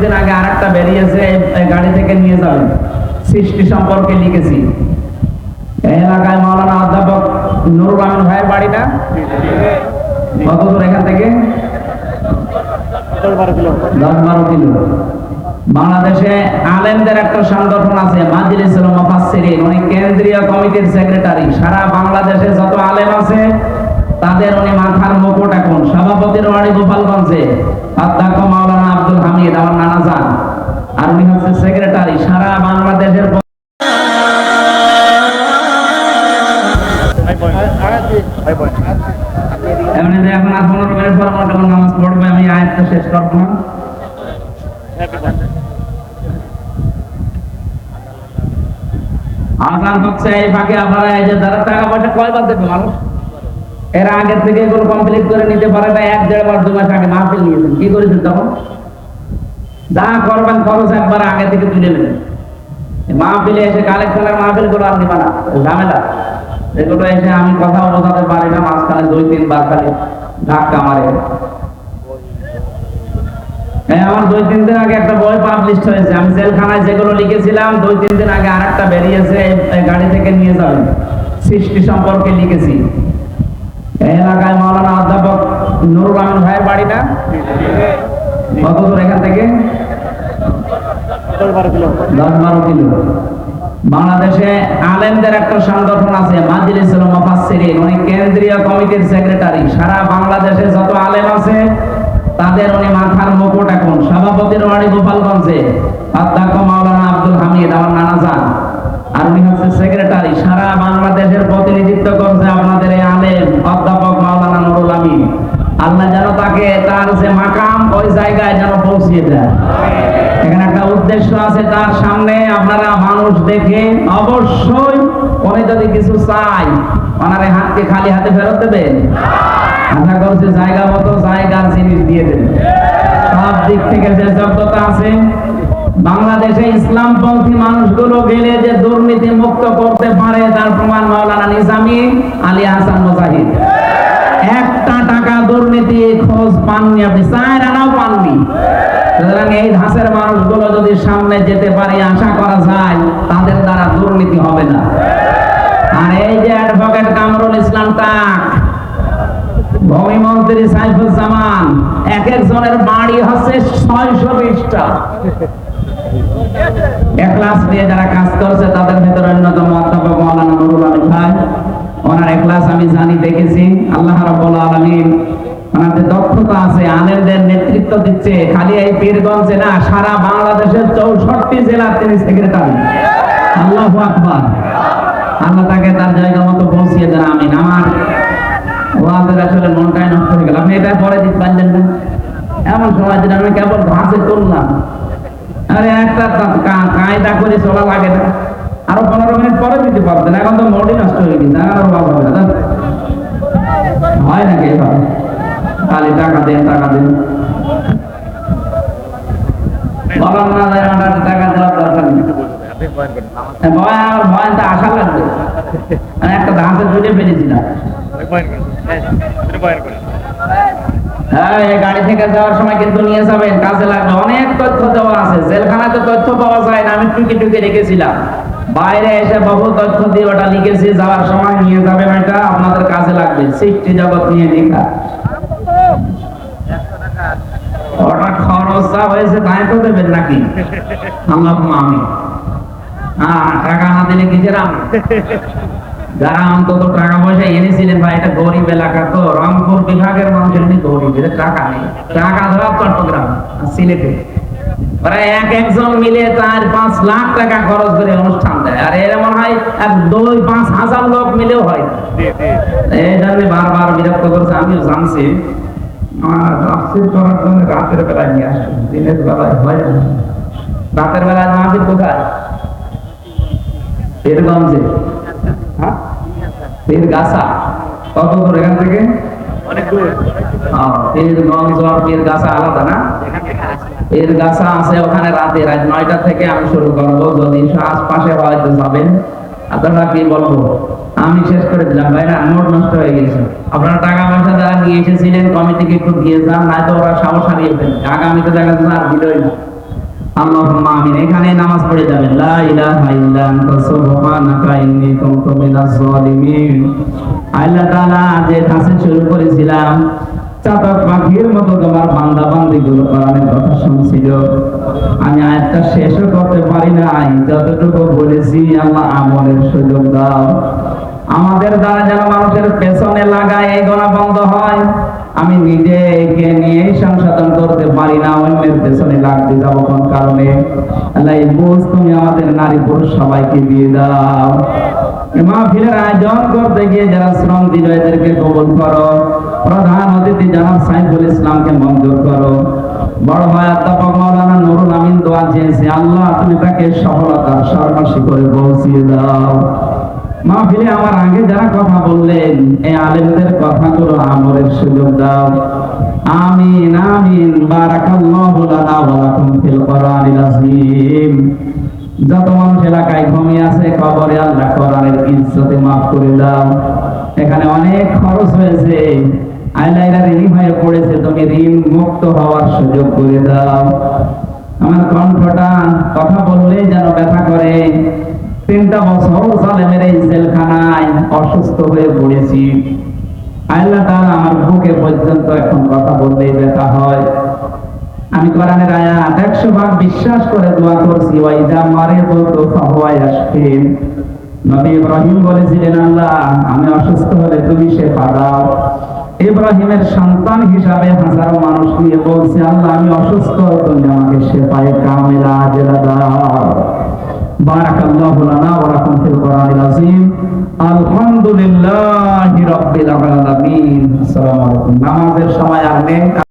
দিন আগে বেরিয়েছে এই গাড়ি থেকে নিয়ে যাবেন সৃষ্টি সম্পর্কে লিখেছি। এলাকায় মাওলানা অধ্যাপক নুরুল আমিন ভাইয়ের বাড়ি না কত দূর এখান থেকে? দশ বারো কিলো। বাংলাদেশে আলেমদের একটা সংগঠন আছে মাজলিসুল মুফাসসিরিন। উনি কেন্দ্রীয় কমিটির সেক্রেটারি। সারা বাংলাদেশে যত আলেম আছে, তাদের উনি মাথার মুকুট এখন। সভাপতির বাড়ি গোপালগঞ্জে। অধ্যক্ষ মাওলানা এমনি যে এখন আর পনেরো মিনিট পর আমার যখন নামাজ পড়বে, আমি আয়াতটা শেষ করব না। আজান হচ্ছে এই ফাঁকে, আপনারা এই যে যারা টাকা পয়সা কয়বার দেবে মানুষ? এর আগে থেকে এগুলো কমপ্লিট করে নিতে পারে না, এক দেড় বার, দু মাস আগে মাহফিল নিয়েছেন। কি করেছেন তখন? যা করবেন খরচ একবার আগে থেকে তুলে নেবেন। মাহফিলে এসে কালেকশনের মাহফিলগুলো আর নিবা না, ঝামেলা। এগুলো এসে আমি কথাও বোঝাতে পারি না মাঝখানে দুই, তিনবার খালি ধাক্কা মারে। আমার দুই, তিন দিন আগে একটা বই পাবলিশ হয়েছে। আমি জেলখানায় যেগুলো লিখেছিলাম, দুই, তিন দিন আগে আরেকটা বেরিয়েছে, এই- এই গাড়ি থেকে নিয়ে যাবেন সৃষ্টি সম্পর্কে লিখেছি। এলাকায় মাওলানা অধ্যাপক নুরুল আমিন ভাইয়ের বাড়ি কত দূর এখান থেকে? দশ বারো কিলো। বাংলাদেশে আলেমদের একটা সংগঠন আছে মাজলিসুল মুফাসসিরিন। উনি কেন্দ্রীয় কমিটির সেক্রেটারি। সারা বাংলাদেশে যত আলেম আছে, তাদের উনি মাথার মুকুট এখন। সভাপতির বাড়ি গোপালগঞ্জে। মাকাম ওই জায়গায় যেন পৌঁছিয়ে দেয়। এখানে একটা উদ্দেশ্য আছে তার সামনে, আপনারা মানুষ দেখে অবশ্যই উনি যদি কিছু চাই ওনার হাতকে খালি হাতে ফেরত দেবেন? আশা করছি জায়গা মতো জায়গার জিনিস দিয়ে দেবেন। সব দিক থেকে যে যোগ্যতা আছে, বাংলাদেশে ইসলামপন্থী মানুষগুলো গেলে যে দুর্নীতি মুক্ত করতে পারে, তার প্রমাণ মাওলানা নিজামী আলী হাসান মুজাহিদ। দুর্নীতি খোঁজ পাননি আপনি চার আনাও পাননি। সুতরাং এই ধাঁচের মানুষগুলো যদি সামনে যেতে পারে, আশা করা যায় তাদের দ্বারা দুর্নীতি হবে না। আর এই যে অ্যাডভোকেট কামরুল ইসলাম তাক, ভূমিমন্ত্রী সাইফুজ্জামান এক একজনের বাড়ি হচ্ছে ছয়শো বিশটা। এক্লাস নিয়ে যারা কাজ করছে, তাদের ভেতরে অন্যতম চৌষট্টি জেলার তিনি সেক্রেটারি আল্লাহু আকবার। আল্লাহ তাকে তার জায়গা মতো পৌঁছিয়ে দেন আমার আসলে মনটাই নষ্ট হয়ে গেল। আপনি এটা পরে দিতে পারলেন না। এমন সময় যেটা আমি কেবল আরে, একটা কায়দা করে চলা লাগে না। আরও পনেরো মিনিট পরে দিতে পারতেন। এখন তো নষ্ট হয়ে গেছে, আর অভাব হবে না। হয় নাকি এবার খালি টাকা দেন টাকা দেন। বলার না যায় আমার টাকা দেওয়ার দরকার নেই ভয় আমার ভয় তো আশা লাগবে। আমি একটা ধাঁচে তুলে ফেলেছিলাম। হ্যাঁ এই গাড়ি থেকে যাওয়ার সময় কিন্তু নিয়ে যাবেন। কাজে লাগবে। অনেক তথ্য দেওয়া আছে। জেলখানাতে তথ্য পাওয়া যায় না। আমি টুকি টুকি রেখেছিলাম। বাইরে এসে বহু তথ্য দিয়ে ওটা লিখেছি। যাওয়ার সময় নিয়ে যাবেন এটা আপনাদের কাজে লাগবে। সৃষ্টি জগৎ নিয়ে লেখা। ওটা খরচ যা হয়েছে তাই তো দেবেন নাকি? আল্লাহ আমি হ্যাঁ টাকা না দিলে কি যেরাম যারা অন্তত টাকা পয়সা এনেছিলেন ভাই এটা গরিব এলাকা তো রংপুর বিভাগের গরিব টাকা নেই। টাকা ধরা চট্টগ্রাম সিলেটে। ওরা এক একজন মিলে চার পাঁচ লাখ টাকা খরচ করে অনুষ্ঠান দেয়। আর এর মনে হয় এক দুই পাঁচ হাজার লোক মিলেও হয় এই জন্য বারবার বিরক্ত করছে আমিও জানছি। আমার তাফসীর করার জন্য রাতের বেলায় নিয়ে আসে দিনের বেলায় হয় না। রাতের বেলায় মাহফিল কোথায়? পীরগঞ্জে হ্যাঁ? পীরগাছা কত দূর এখান থেকে? পীরগঞ্জ আর পীরগাছা আলাদা না? পীরগাছা আছে ওখানে রাতে রাত নয়টা থেকে আমি শুরু করব। যদি আশপাশে হয়তো যাবেন। আপনারা কি বলব? আমি শেষ করে দিলাম। ভাইরা নোট নষ্ট হয়ে গেছে। আপনারা টাকা পয়সা যারা নিয়ে এসেছিলেন কমিটিকে একটু দিয়ে যান নয়তো ওরা সাহস হারিয়ে ফেলবে। আগামীতে দেখা যাচ্ছে আর দিলই না। আমি আয়াতটা শেষও করতে পারি নাই। যতটুকু বলেছি, আল্লাহ আমলের সুযোগ দাও। আমাদের দ্বারা যেন মানুষের পেছনে লাগায়, এই গোনা বন্ধ হয়। আমি নিজেকে নিয়ে সংশোধন করতে পারি না, অন্যের পেছনে লাগতে যাব। কারণে আল্লাহ এই বুঝ তুমি আমাদের নারী পুরুষ সবাইকে দিয়ে দাও। মাহফিলের আয়োজন করতে গিয়ে যারা শ্রম দিল এদেরকে কবুল করো, প্রধান অতিথি জানাব সাইফুল ইসলামকে মঞ্জুর করো। বড় ভাই অধ্যাপক মৌলানা নুরুল আমিন দোয়া চেয়েছে, আল্লাহ তুমি তাকে সফলতার করে পৌঁছিয়ে দাও। মাহফিলে আমার আগে যারা কথা বললেন, এই আলেমদের কথাগুলো আমলের সুযোগ দাও। আমিন আমিন। বারাকাল্লাহু লানা ওয়া লাকুম ফিল কোরআনিল আযীম। যত মানুষ এলাকায় ঘুমিয়ে আছে, কবরে আল্লাহ কোরআনের ইজ্জতে মাফ করে দাও। এখানে অনেক খরচ হয়েছে। আইলাইরা ঋণী হয়ে পড়েছে, তুমি ঋণ মুক্ত হওয়ার সুযোগ করে দাও। আমার কণ্ঠটা কথা বললেই যেন ব্যথা করে। তিনটা বছর সালেমের এই জেলখানায় অসুস্থ হয়ে পড়েছি। আল্লাহ তাআলা আমার বুকে পর্যন্ত এখন কথা বললেই ব্যথা হয়। আমি কোরআনের আয়াত একশো ভাগ বিশ্বাস করে দোয়া করছি ওয়াইদা মারে বলতো ফাহুয়া ইয়াশফিন নবী ইব্রাহিম বলেছিলেন, আল্লাহ, আমি অসুস্থ হলে তুমি শেফা দাও। ইব্রাহিমের সন্তান হিসাবে হাজারো মানুষ নিয়ে বলছে, আল্লাহ, আমি অসুস্থ, তুমি আমাকে শেফায়ে কামেলা আজেলা দাও। বারাকাল্লাহু লানা ওয়া লাকুম ফিল কোরআনিল আযীম। আলহামদুলিল্লাহি রাব্বিল আলামিন। আসসালামু আলাইকুম। নামাজের সময় আর নেই